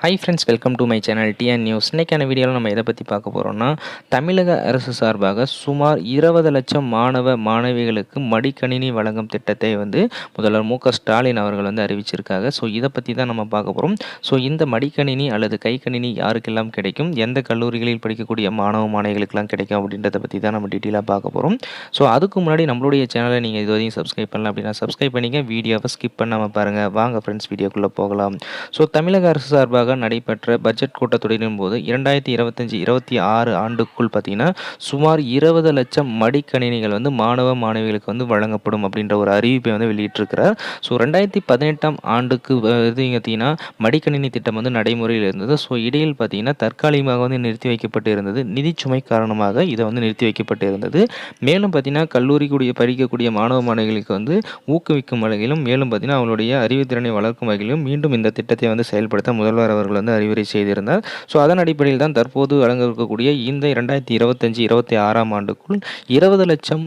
Hi friends welcome to my channel TN news இன்றைக்கான வீடியோவில் நம்ம எதை பற்றி பார்க்க போகிறோம்னா தமிழக அரசு சார்பாக சுமார் இருபது லட்சம் மாணவ மாணவிகளுக்கு மடிக்கணினி வழங்கும் திட்டத்தை வந்து முதல்வர் மு ஸ்டாலின் அவர்கள் வந்து அறிவிச்சிருக்காங்க. ஸோ இதை பற்றி தான் நம்ம பார்க்க போகிறோம் ஸோ இந்த மடிக்கணினி அல்லது கைக்கணினி யாருக்கெல்லாம் கிடைக்கும்? எந்த கல்லூரிகளில் படிக்கக்கூடிய மாணவ மாணவிகளுக்கெல்லாம் கிடைக்கும்? அப்படின்றத பற்றி தான் நம்ம டீட்டெயிலாக பார்க்க போகிறோம் ஸோ அதுக்கு முன்னாடி நம்மளுடைய சேனலை நீங்கள் இது வரையும் சப்ஸ்கிரைப் பண்ணலாம் அப்படின்னா சப்ஸ்கிரைப் பண்ணிங்க வீடியோவை ஸ்கிப் பண்ணாமல் பாருங்கள் வாங்க ஃப்ரெண்ட்ஸ் வீடியோக்குள்ளே போகலாம். ஸோ தமிழக அரசு சார்பாக நடைபெற்ற பட்ஜெட் கூட்டத்தொடரின் போது இரண்டாயிரத்தி இருபத்தஞ்சி இருபத்தி ஆறு ஆண்டுக்குள் பார்த்தீங்கன்னா சுமார் இருபது லட்சம் மடிக்கணினிகள் வந்து மாணவ மாணவிகளுக்கு வந்து வழங்கப்படும் அப்படின்ற ஒரு அறிவிப்பை வந்து வெளியிட்டிருக்கிறார். ஸோ ரெண்டாயிரத்தி பதினெட்டாம் ஆண்டுக்கு பார்த்தீங்கன்னா மடிக்கணினி திட்டம் வந்து நடைமுறையில் இருந்தது. ஸோ இடையில் பார்த்தீங்கன்னா தற்காலிகமாக வந்து நிறுத்தி வைக்கப்பட்டு இருந்தது. நிதிச்சுமை காரணமாக இதை வந்து நிறுத்தி வைக்கப்பட்டு இருந்தது. மேலும் பார்த்தீங்கன்னா கல்லூரி கூடிய படிக்கக்கூடிய மாணவ மாணவிகளுக்கு வந்து ஊக்குவிக்கும் வகையிலும் மேலும் பார்த்தீங்கன்னா அவங்களுடைய அறிவுத்திறனை வளர்க்கும் வகையிலும் மீண்டும் இந்த திட்டத்தை வந்து செயல்படுத்த முதல்வர் அவர்கள் வந்து அறிவுரை செய்திருந்தார். ஸோ அதன் அடிப்படையில் தான் தற்போது வழங்க இருக்கக்கூடிய இந்த இரண்டாயிரத்தி இருபத்தஞ்சி இருபத்தி ஆறாம் ஆண்டுக்குள் இருபது லட்சம்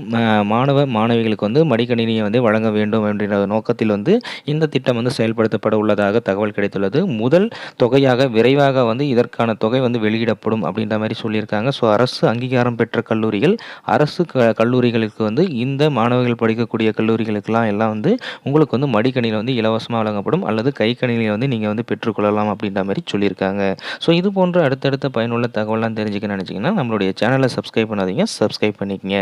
மாணவ மாணவிகளுக்கு வந்து மடிக்கணினியை வந்து வழங்க வேண்டும் என்ற நோக்கத்தில் வந்து இந்த திட்டம் வந்து செயல்படுத்தப்பட உள்ளதாக தகவல் கிடைத்துள்ளது. முதல் தொகையாக விரைவாக வந்து இதற்கான தொகை வந்து வெளியிடப்படும் அப்படின்ற மாதிரி சொல்லியிருக்காங்க. ஸோ அரசு அங்கீகாரம் பெற்ற கல்லூரிகள் அரசு க கல்லூரிகளுக்கு வந்து இந்த மாணவர்கள் படிக்கக்கூடிய கல்லூரிகளுக்கெல்லாம் எல்லாம் வந்து உங்களுக்கு வந்து மடிக்கணியில் வந்து இலவசமாக வழங்கப்படும். அல்லது கைக்கணினியில் வந்து நீங்கள் வந்து பெற்றுக்கொள்ளலாம் அப்படின்ற மாதிரி சொல்லியிருக்காங்க. ஸோ இது போன்ற அடுத்தடுத்த பயனுள்ள தகவலாம் தெரிஞ்சுக்க நினச்சிங்கன்னா நம்மளுடைய சேனலை சப்ஸ்கிரைப் பண்ணாதீங்க. சப்ஸ்கிரைப் பண்ணிக்கங்க.